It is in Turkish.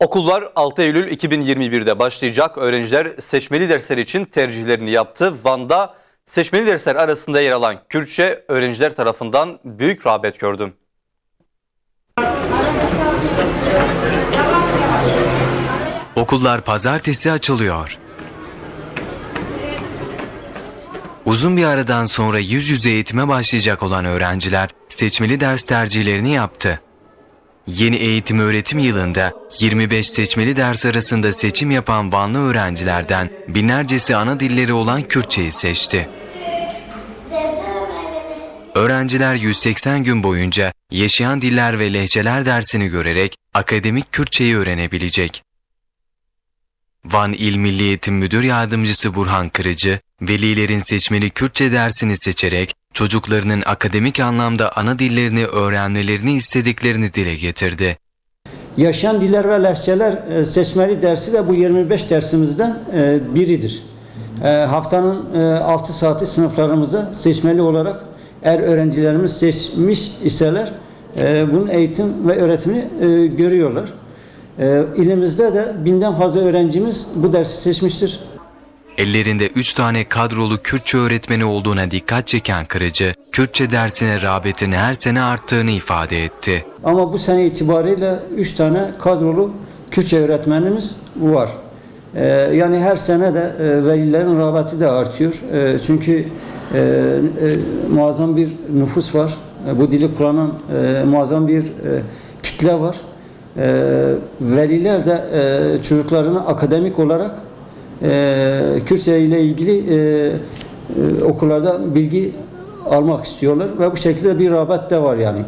Okullar 6 Eylül 2021'de başlayacak. Öğrenciler seçmeli dersler için tercihlerini yaptı. Van'da seçmeli dersler arasında yer alan Kürtçe öğrenciler tarafından büyük rağbet gördü. Okullar pazartesi açılıyor. Uzun bir aradan sonra yüz yüze eğitime başlayacak olan öğrenciler seçmeli ders tercihlerini yaptı. Yeni eğitim öğretim yılında 25 seçmeli ders arasında seçim yapan Vanlı öğrencilerden binlercesi ana dilleri olan Kürtçeyi seçti. Öğrenciler 180 gün boyunca yaşayan diller ve lehçeler dersini görerek akademik Kürtçeyi öğrenebilecek. Van İl Milli Eğitim Müdür Yardımcısı Burhan Kırıcı, velilerin seçmeli Kürtçe dersini seçerek çocuklarının akademik anlamda ana dillerini öğrenmelerini istediklerini dile getirdi. Yaşayan diller ve lehçeler e, seçmeli dersi de bu 25 dersimizden e, biridir. E, Haftanın 6 saati sınıflarımızda seçmeli olarak eğer öğrencilerimiz seçmiş iseler bunun eğitim ve öğretimini görüyorlar. İlimizde de binden fazla öğrencimiz bu dersi seçmiştir. Ellerinde 3 tane kadrolu Kürtçe öğretmeni olduğuna dikkat çeken Kırıcı, Kürtçe dersine rağbetin her sene arttığını ifade etti. Ama bu sene itibariyle 3 tane kadrolu Kürtçe öğretmenimiz var. Ee, yani her sene de e, velilerin rağbeti de artıyor. E, çünkü e, e, muazzam bir nüfus var. E, bu dili kullanan e, muazzam bir e, kitle var. E, veliler de e, çocuklarını akademik olarak e, Kürtçe ile ilgili e, e, okullarda bilgi almak istiyorlar ve bu şekilde bir rağbet de var yani.